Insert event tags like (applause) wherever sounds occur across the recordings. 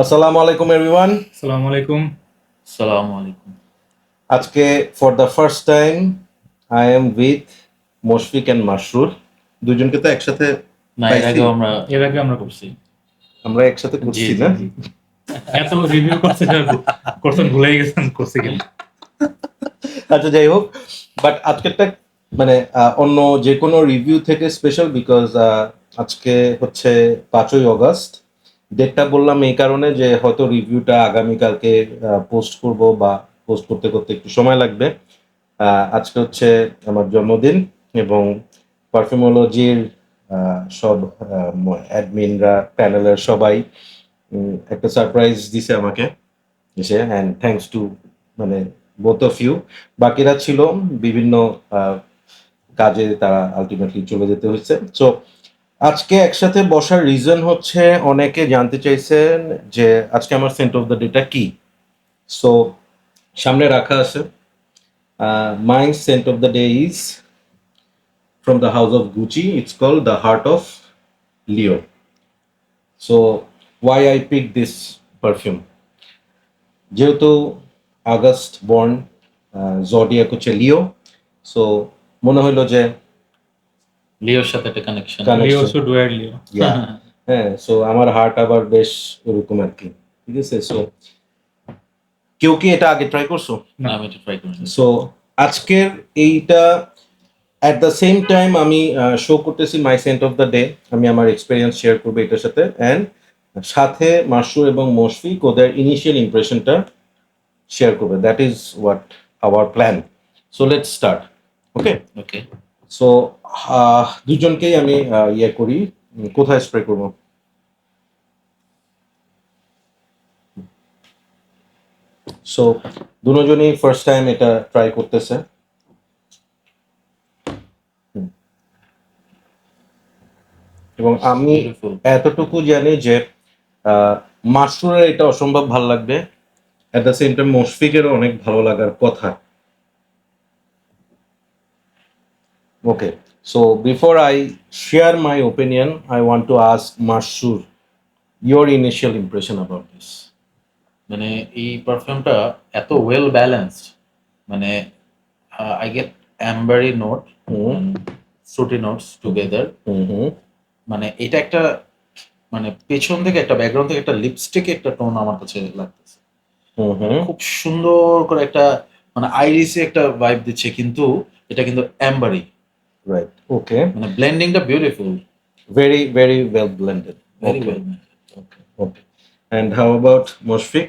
আসসালামু আলাইকুম এভরিওয়ান আসসালামু আলাইকুম। সালামু আলাইকুম। আজকে for the first time I am with Mushfiq and Masrur দুজনকে তো একসাথে না এর। আগেও আমরা এর আগে আমরা করছি। আমরা একসাথে করছি না? এত রিভিউ করছে করছেন ভুলেই গেছেন করছি কিনা (laughs) আচ্ছা যাই হোক। বাট আজকেরটা মানে আহ, অন্য যে কোনো রিভিউ থেকে স্পেশাল বিকজ আজকে হচ্ছে পাঁচই অগস্ট। ডেটটা বললাম এই কারণে যে হয়তো রিভিউটা আগামীকালকে পোস্ট করব বা পোস্ট করতে করতে একটু সময় লাগবে। আজকে হচ্ছে আমার জন্মদিন এবং পারফিউমোলজির সব অ্যাডমিনরা প্যানেলের সবাই একটা সারপ্রাইজ দিছে আমাকে এসে। অ্যান্ড থ্যাংকস টু মানে বোথ অফ ইউ বাকিরা ছিল বিভিন্ন কাজে তারা আলটিমেটলি চলে যেতে হয়েছে। সো আজকে একসাথে বসার রিজন হচ্ছে অনেকে জানতে চাইছেন যে আজকে আমার সেন্ট অফ দ্য ডেটা কি? সো সামনে রাখা আছে। My scent of the day is from the house of Gucci it's call the heart of Leo so why I pick this perfume যেহেতু আগস্ট বর্ন জডিয়াক হচ্ছে Leo so মনে হলো যে লিওর সাথে একটা connection Leo should wear Leo হ্যাঁ so আমার হার্ট আবার বেশ ওরকম আর কি ঠিক আছে? সো কেউ কি এটা আগে ট্রাই করছ? না আমি এটা ট্রাই করি সো আজকের এইটা অ্যাট দ্য সেম টাইম আমি শো করতেছি my scent of the day আমি আমার এক্সপিরিয়েন্স শেয়ার করব এটার সাথে। অ্যান্ড সাথে মাসুর এবং মশফিক ওদের ইনিশিয়াল ইমপ্রেশনটা শেয়ার করবে। That is what our plan so let start okay okay so দুজনকেই আমি ইয়ে করি। কোথায় স্প্রে করব? সো দুজনই ফার্স্ট টাইম এটা ট্রাই করতেছে। এবং আমি এতটুকু জানি যে মাসরুরের এটা অসম্ভব ভালো লাগবে। অ্যাট দ্য সেম টাইম মুশফিকেরও অনেক ভালো লাগার কথা। Okay so before I share my opinion I want to ask Masur your initial impression about this মানে এই পারফিউমটা এত ওয়েল ব্যালেন্সড মানে I get ambery note fruity notes together মানে এটা একটা মানে পেছন থেকে একটা ব্যাকগ্রাউন্ড থেকে একটা লিপস্টিক একটা টোন আমার কাছে লাগতেছে। খুব সুন্দর করে একটা মানে আইরিসে একটা ভাইব দিচ্ছে কিন্তু এটা কিন্তু অ্যাম্বারি রাইট ওকে মানে ব্লেন্ডিংটা beautiful very very well blended very well okay okay and how about Mushfiq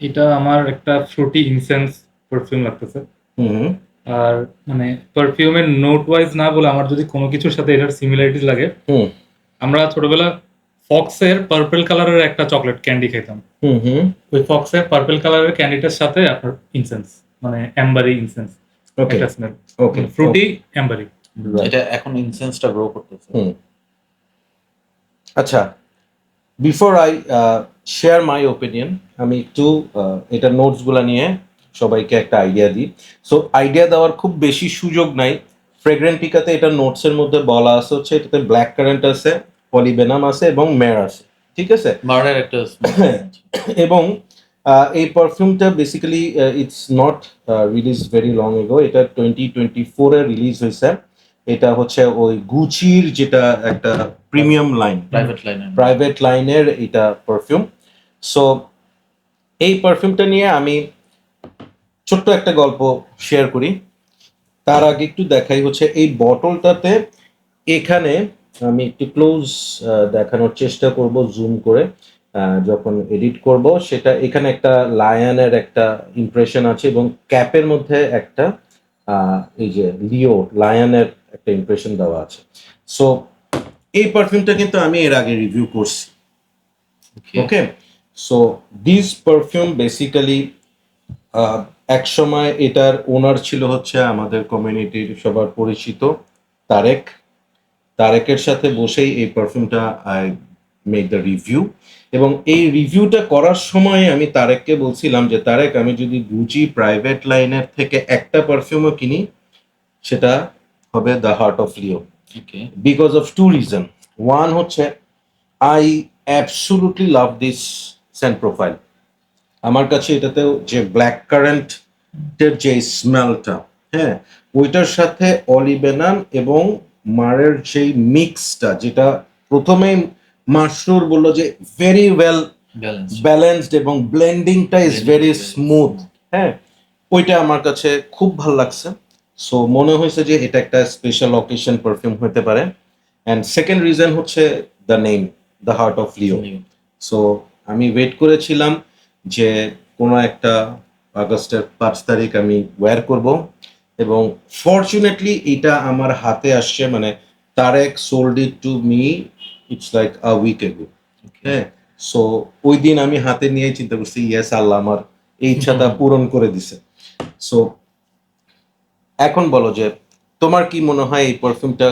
এটা আমার একটা ফ্রুটি ইনসেন্স পারফিউম লাগতেছে। হুম হুম আর মানে পারফিউমের নোট ওয়াইজ না বলে আমার যদি কোনো কিছুর সাথে এটার সিমিলারিটিস লাগে হুম। আমরা ছোটবেলা ফক্সের পার্পল কালারের একটা চকলেট ক্যান্ডি খেতাম হুম হুম ওই ফক্সের পার্পল কালারের ক্যান্ডিটার সাথে আপনার ইনসেন্স মানে ambery incense okay okay fruity ambery Right. এটা এখন ইনসেন্সটা গ্রো করতেছে। আচ্ছা before I share my opinion আমি একটু uh, এটা নোটসগুলো নিয়ে সবাইকে একটা আইডিয়া দিই। সো আইডিয়া দেওয়ার খুব বেশি সুযোগ নাই। ফ্রেগ্রেন্টিকাতে এটা নোটসের মধ্যে বলা আছে হচ্ছে এটাতে ব্ল্যাক কারেন্ট আছে পলিবেনাম আছে এবং মেয়ার আছে। ঠিক আছে? মার্ডার একটা (coughs) এবং এই পারফিউমটা basically it's not release very long ago এটা টোয়েন্টি টোয়েন্টি ফোরে রিলিজ হয়েছে। এটা হচ্ছে ওই গুচির যেটা একটা প্রিমিয়াম লাইন প্রাইভেট লাইনে প্রাইভেট লাইনের এটা পারফিউম সো এই পারফিউমটা নিয়ে আমি ছোট্ট একটা গল্প শেয়ার করি। তার আগে একটু দেখাই হচ্ছে এই বটলটাতে এখানে আমি একটু ক্লোজ দেখানোর চেষ্টা করব জুম করে আহ, যখন এডিট করব। সেটা এখানে একটা লায়নের একটা ইমপ্রেশন আছে এবং ক্যাপের মধ্যে একটা এই যে লিও লায়নের একটা ইমপ্রেশন দেওয়া আছে। সো এই পারফিউমটা কিন্তু আমি এর আগে রিভিউ করছি। Okay so this perfume basically এক সময় এটার ওনার ছিল হচ্ছে আমাদের কমিউনিটির সবার পরিচিত তারেক। তারেকের সাথে বসেই এই পারফিউমটা আই মেক দ্য রিভিউ এবং এই রিভিউটা করার সময় আমি তারেককে বলছিলাম যে তারেক আমি যদি গুচি প্রাইভেট লাইনের থেকে একটা পারফিউমও কিনি সেটা হবে the heart of Leo because of of two reasons. One হচ্ছে I absolutely love this scent profile আমার কাছে এটাতেও যে ব্ল্যাক কারেন্টের যে স্মেলটা হ্যাঁ ওইটার সাথে অলিবেনান এবং মারের যেই মিক্সটা যেটা প্রথমেই মাশরুর বলল যে ভেরি ওয়েল ব্যালেন্স ব্যালেন্সড এবং ব্লেন্ডিংটা ইজ ভেরি স্মুথ হ্যাঁ ওইটা আমার কাছে খুব ভালো লাগছে। সো মনে হয়েছে যে এটা একটা স্পেশাল অকেশন পারফিউম হতে পারে। অ্যান্ড সেকেন্ড রিজন হচ্ছে the name the heart of Leo so আমি ওয়েট করেছিলাম যে কোনো একটা আগস্টের পাঁচ তারিখ আমি ওয়্যার করব। এবং ফর্চুনেটলি এটা আমার হাতে আসছে মানে Tarek sold it to me it's like a week ago হ্যাঁ সো ওই দিন আমি হাতে নিয়ে চিন্তা করছি ইয়েস আল্লাহ আমার এই ইচ্ছাটা পূরণ করে দিছে। সো এখন বলো যে তোমার কি মনে হয় এই পারফিউমটা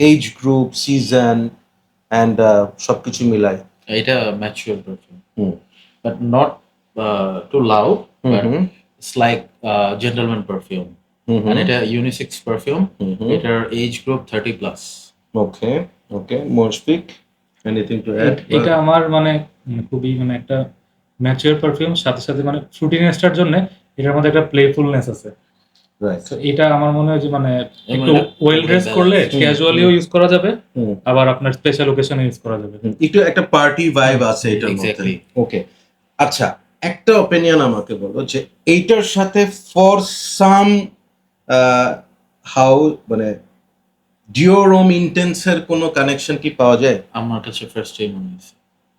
এইজ গ্রুপ সিজন অ্যান্ড সবকিছু মিলায়? এটা mature perfume but not too loud it's like gentleman perfume এটা ইউনিসেক্স পারফিউম এটার age group thirty plus okay okay Moshfiq anything to add এটা আমার মানে খুবই মানে একটা ম্যাচিওর পারফিউম সাথে সাথে মানে ফ্রুটিনেসটার জন্য এটার মধ্যে একটা প্লেফুলনেস আছে। রাইট তো এটা আমার মনে হয় যে মানে একটু ওয়েল ড্রেস করলে ক্যাজুয়ালিও ইউজ করা যাবে হুম। আবার আপনার স্পেশাল ওকেশনে ইউজ করা যাবে। একটু একটা পার্টি ভাইব আছে এটার মধ্যে। ওকে আচ্ছা একটা অপিনিয়ন আমাকে বলো যে এইটার সাথে ফর সাম হাউ মানে ডিওরোম ইন্টেন্সের কোনো কানেকশন কি পাওয়া যায়? আমার কাছে ফার্স্ট টাইম মনে হয়েছে।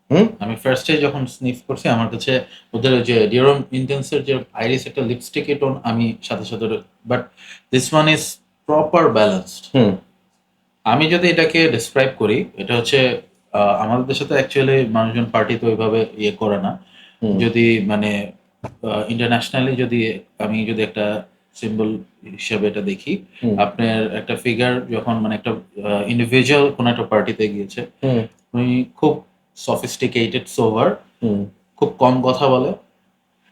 হুম? আমি ফার্স্ট ডে যখন স্নিফ করছি আমার কাছে ওদের যে ডিওরম ইন্টেন্সের যে আইরিস একটা লিপস্টিক টোন আমি সাথে সাথে but this one is proper balanced hmm. আমি যদি এটাকে ডিসক্রাইব করি এটা হচ্ছে আমাদের দেশে তো অ্যাকচুয়ালি মানুষজন পার্টি তো ওইভাবে ইয়ে করে না। যদি মানে ইন্টারন্যাশনালি যদি আমি যদি একটা সিম্বল হিসাবে এটা দেখি। আপনার একটা ফিগার যখন মানে একটা ইন্ডিভিজুয়াল কোন একটা পার্টিতে গিয়েছে উনি খুব সফিস্টিকেটেড সোভার খুব কম কথা বলে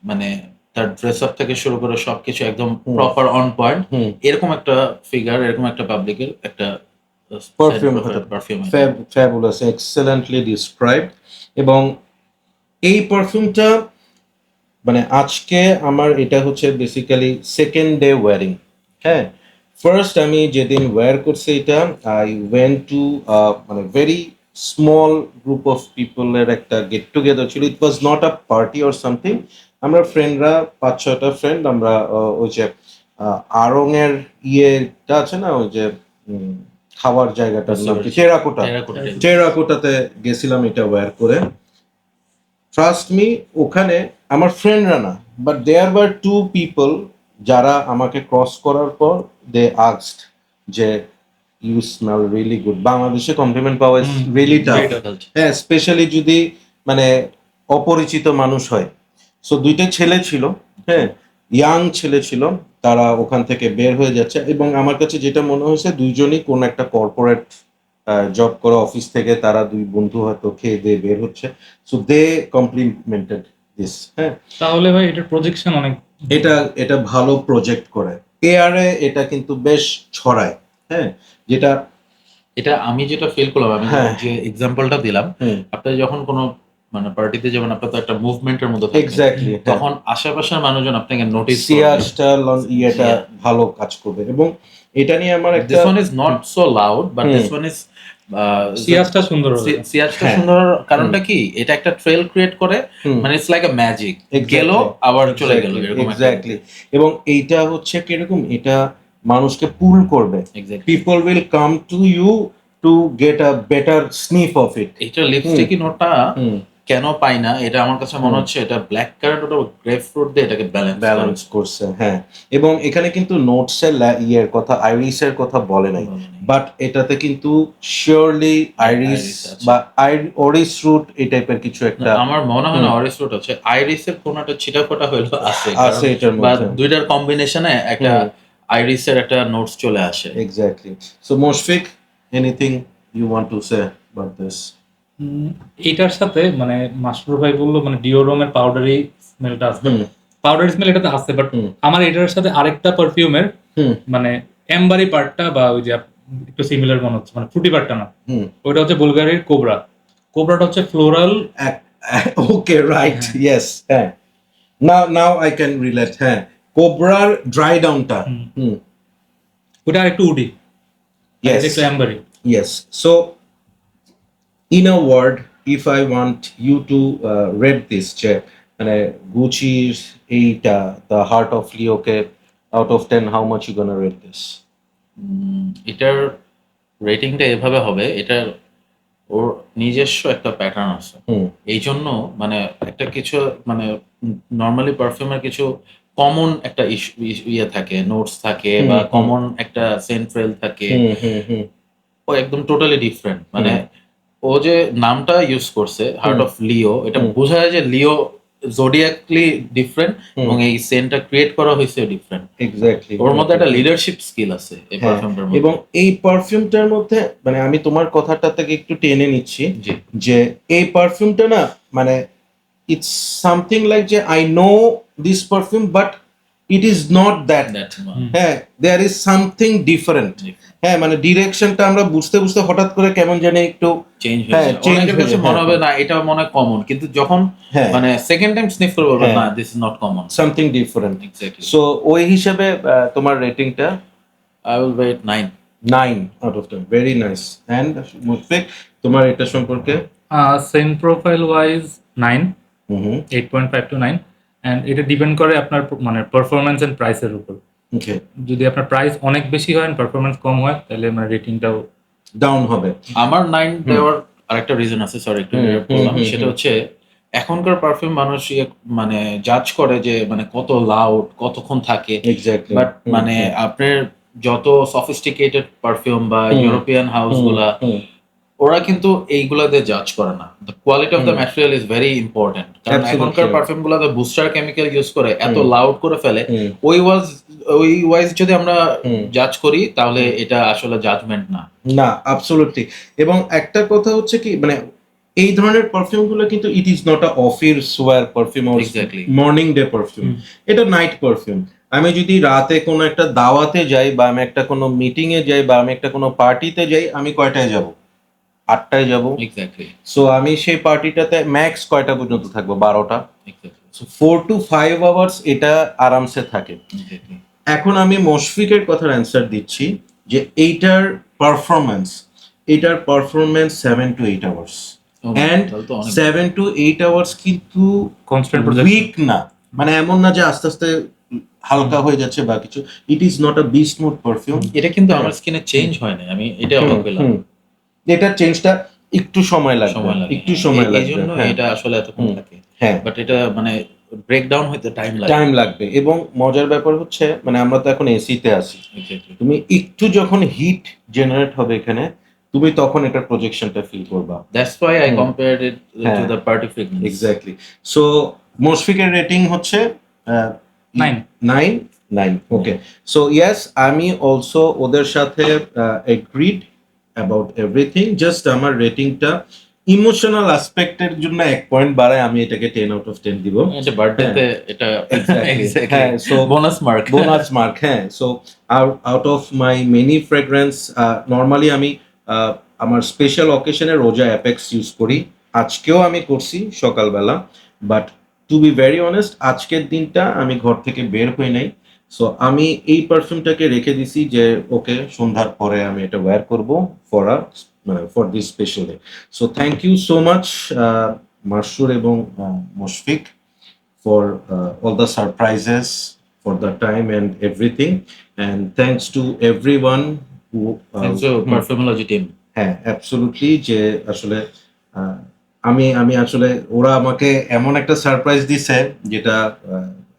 মানে তার ড্রেস আপ থেকে শুরু করে সবকিছু একদম। Proper on point. এরকম একটা ফিগার এরকম একটা পাবলিকের একটা হতে পারফিউম Fab- এক্সেলেন্টলি ডিসক্রাইব এবং এই পারফিউমটা মানে আজকে আমার এটা হচ্ছে বেসিক্যালি সেকেন্ড ডে ওয়ারিং হ্যাঁ? ফার্স্ট আমি যেদিন ওয়্যার করছি এটা আই ওয়েন টু মানে ভেরি স্মল গ্রুপ অফ পিপলের একটা গেট টুগেদার ছিল। It was not a party or something আমরা ফ্রেন্ডরা পাঁচ ছয়টা ফ্রেন্ড আমরা ওই যে আরং এর ইয়েটা আছে না ওই যে খাওয়ার জায়গাটার নাম কি? টেরাকোটা। টেরাকোটাতে গেছিলাম এটা ওয়্যার করে। ট্রাস্ট মি ওখানে আমার ফ্রেন্ডরা না but there were two people যারা আমাকে ক্রস করার পর দে আস্কড যে ইউ স্মেল রিয়েলি গুড বাংলাদেশে কমপ্লিমেন্ট পাওয়া ইজ রিয়েলি টাফ হ্যাঁ স্পেশালি যদি মানে অপরিচিত মানুষ হয়। সো দুইটা ছেলে ছিল হ্যাঁ ইয়াং ছেলে ছিল তারা ওখান থেকে বের হয়ে যাচ্ছে এবং আমার কাছে যেটা মনে হয়েছে দুইজনই কোন একটা কর্পোরেট জব করা অফিস থেকে তারা দুই বন্ধু হয়তো খেয়ে দিয়ে বের হচ্ছে। সো দে কমপ্লিমেন্টেড হ্যাঁ তাহলে ভাই এটার প্রজেকশন অনেক এটা এটা ভালো প্রজেক্ট করে এআরে এটা কিন্তু বেশ ছড়ায় হ্যাঁ যেটা এটা আমি যেটা ফিল করলাম আমি হ্যাঁ। যে এক্সাম্পলটা দিলাম আপনি যখন কোনো মানে পার্টিতে যাবেন আপনার তো একটা মুভমেন্টের মধ্যে থাকবেন। এক্স্যাক্টলি তখন আশেপাশের মানুষজন আপনাকে নোটিস সিয়াসটা ইয়েটা Yeah. ভালো কাজ করবে এবং এটা নিয়ে আমার একটা this one is not so loud but this one is সিয়াসটা সুন্দর সিয়াজটা হ্যাঁ। সুন্দর কারণটা কি? এটা একটা ট্রেল ক্রিয়েট করে মানে ইটস লাইক আ ম্যাজিক. গেল আবার চলে গেল এরকম এক্স্যাক্টলি এবং এইটা হচ্ছে কীরকম? এটা মানুষকে পুল করবে। People will come to you to get a better sniff of it এটা লিপস্টিক নোটটা কেন পাই না এটা আমার কাছে মনে হচ্ছে এটা ব্ল্যাক কারেন্ট ওটা গ্রেপ ফ্রুট দিয়ে এটাকে ব্যালেন্স ব্যালেন্স করছে হ্যাঁ। এবং এখানে কিন্তু নোটস এর ইয়ের কথা আইরিস এর কথা বলে নাই। বাট এটাতে কিন্তু শিওরলি আইরিস। বা অরিস রুট এই টাইপের কিছু একটা আমার মনে হয় না হুম। রুট আছে। আইরিসের কোন একটা ছিটা ফোটা হইল আছে আছে এটার মধ্যে। দুইটার কম্বিনেশনে একটা আইরিসের একটা নোটস চলে আসে। Exactly so Moshfik, anything you want to say about this? এটার সাথে মানে মাসরুর ভাই বলল মানে ডিওরোমের পাউডারি স্মেলটা আছে হুম। পাউডারি স্মেল এটাতে আছে বাট আমার এটার সাথে আরেকটা পারফিউমের মানে এম্বারি পার্টটা বা ওই যে একটু সিমিলার মনে হচ্ছে মানে ফ্রুটি পার্টটা না। ওইটা হচ্ছে বুলগারির কোবরা কোবরাটা হচ্ছে ফ্লোরাল ওকে রাইট ইয়েস হ্যাঁ। Now now I can relate হ্যাঁ। কোবরার ড্রাই ডাউনটা হুম। ওটা একটু উডি। ইয়েস একটু অ্যাম্বারি Yes. In a word, if I want you to uh, rate this eight, uh, the heart of Leo, okay, out of ten, how much you gonna rate this? উম, এটার রেটিংটা এভাবে হবে এটার ওর নিজস্ব একটা প্যাটার্ন আছে। এই জন্য মানে একটা কিছু মানে নর্মালি পারফিউমের কিছু কমন একটা ইয়ে থাকে নোটস থাকে বা কমন একটা সেন্ট্রেল থাকে। ও একদম টোটালি ডিফারেন্ট মানে ও যে নামটা ইউজ করছে হার্ট অফ লিও এটা বোঝা যায় যে লিও জোডিয়াকলি ডিফারেন্ট এবং এই সেন্টটা ক্রিয়েট করা হয়েছে ডিফারেন্ট এক্স্যাক্টলি ওর মধ্যে একটা লিডারশিপ স্কিল আছে এই হ্যাঁ, পারফিউমটার মধ্যে। এবং এই পারফিউমটার মধ্যে মানে আমি তোমার কথাটা থেকে একটু টেনে নিচ্ছি যে এই পারফিউমটা না মানে ইটস সামথিং লাইক যে I know this perfume but it is not that that হ্যাঁ দেয়ার ইজ সামথিং ডিফারেন্ট হ্যাঁ মানে ডিরেকশনটা আমরা বুঝতে বুঝতে হঠাৎ করে কেমন জানি একটু চেঞ্জ হ্যাঁ, হয়েছে। অনেকের কাছে মনে হ্যাঁ, হবে না এটা মনে হয় কমন কিন্তু যখন হ্যাঁ। মানে সেকেন্ড টাইম স্নিফ করে বলবে হ্যাঁ। না this is not common something different exactly so ওই হিসেবে আহ, তোমার রেটিংটা I will rate 9 nine out of ten very nice and Mushfiq তোমার এটা সম্পর্কে? Same profile wise nine hmm eight point five to nine and এটা depend করে আপনার মানে পারফরমেন্স এন্ড প্রাইসের উপর। যদি আপনার প্রাইস অনেক বেশি হয় পারফরমেন্স কম হয় তাহলে মানে রেটিংটাও ডাউন হবে। আমার নাইন দেওয়ার আরেকটা রিজন আছে সরি একটু সেটা হচ্ছে এখনকার পারফিউম মানুষ ইয়ে মানে জাজ করে যে মানে কত লাউড কতক্ষণ থাকে। বাট মানে আপনার যত সফিস্টিকেটেড পারফিউম বা ইউরোপিয়ান হাউসগুলা ওরা কিন্তু এইগুলাতে জাজ করে না। The quality of the. Material is very important কারণ এখনকার পারফিউম গুলাতে বুস্টার কেমিক্যাল ইউজ করে এত লাউড করে ফেলে ওই ওয়াজ ওই ওয়াইজ যদি আমরা জাজ করি তাহলে এটা আসলে জাজমেন্ট না। না অ্যাবসলিউটলি এবং একটা কথা হচ্ছে কি মানে এই ধরনের পারফিউমগুলো কিন্তু it is not a office wear perfume. Morning day perfume এটা নাইট পারফিউম আমি যদি রাতে কোনো একটা দাওয়াতে যাই বা আমি একটা কোনো মিটিং এ যাই বা আমি একটা কোনো পার্টিতে যাই আমি কয়টায় যাব? আটটায় যাব। এক্স্যাক্টলি সো আমি সেই পার্টিটাতে ম্যাক্স কয়টা পর্যন্ত থাকব? বারোটা। So four to five hours এটা আরামসে থাকে। এখন আমি মশফিকের কথার অ্যান্সার দিচ্ছি যে এইটার পারফরমেন্স এইটার performance seven to eight hours অনেক। সেভেন টু এইট আওয়ার্স কিন্তু উইক না। মানে এমন না যে আস্তে আস্তে হালকা হয়ে যাচ্ছে বা কিছু। It is not a beast mode perfume এটা কিন্তু আমার স্কিনে চেঞ্জ হয় না আমি এটা অবাক পেলাম এটার চেঞ্জটা একটু সময় লাগবে লাগে একটু সময় এই- এই লাগবে জন্য হ্যাঁ, এটা আসলে এতক্ষণ হুম। থাকে। হ্যাঁ। বাট এটা মানে ব্রেকডাউন হইতে টাইম লাগে টাইম লাগবে এবং মজার ব্যাপার হচ্ছে মানে আমরা তো এখন এসিতে আছি। তুমি একটু যখন হিট জেনারেট হবে এখানে তুমি তখন এটার প্রজেকশনটা ফিল করবা। That's why I. Compared it to. The party fragrance exactly so মসফিকের rating হচ্ছে Nine. Nine nine okay so yes আমি অলসো ওদের সাথে এগ্রিড অ্যাবাউট এভরিথিং জাস্ট আমার রেটিংটা ইমোশনাল অ্যাসপেক্টের জন্য এক পয়েন্ট বাড়ায় আমি এটাকে টেন আউট অফ টেন দিব। বার্থডেতে এটা (laughs) হ্যাঁ so bonus mark bonus mark হ্যাঁ। So out of my many fragrance normally আমি আমার স্পেশাল অকেশনে রোজা অ্যাপেক্স ইউজ করি। আজকেও আমি করছি সকালবেলা। But to be very honest আজকের দিনটা আমি ঘর থেকে বের হই নাই। সো আমি এই পারফিউমটাকে রেখে দিছি যে ওকে সন্ধ্যার পরে আমি এটা ওয়্যার করব for a for this special day so thank you so much Masur এবং Mushfiq for uh, time and everything. And thanks to everyone who. Uh, thanks to hmm, perfumology team হ্যাঁ অ্যাবসলুটলি যে আসলে আহ, আমি আমি আসলে ওরা আমাকে এমন একটা সারপ্রাইজ দিছে যেটা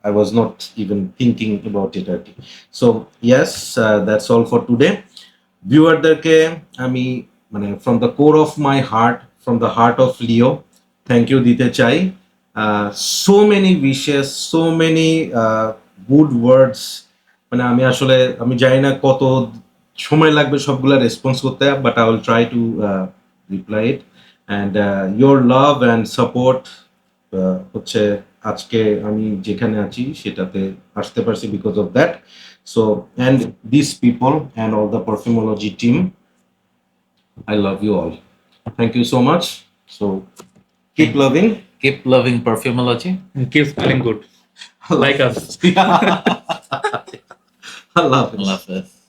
I was not even thinking about it আর কি so yes that's all for today ভিউয়ারদেরকে আমি মানে from the core of my heart from the heart of Leo thank you দিতে চাই so many wishes so many good words মানে আমি আসলে, আমি জানি না কত সময় লাগবে সবগুলা রেসপন্স করতে but I will try to reply it and your love and support হচ্ছে আজকে আমি যেখানে আছি সেটাতে আসতে পারছি because of that so and this people and all the perfumology team I love you all thank you so much so keep loving keep loving perfumology keep smelling good like us আল্লাহ হাফেজ আল্লাহ হাফেজ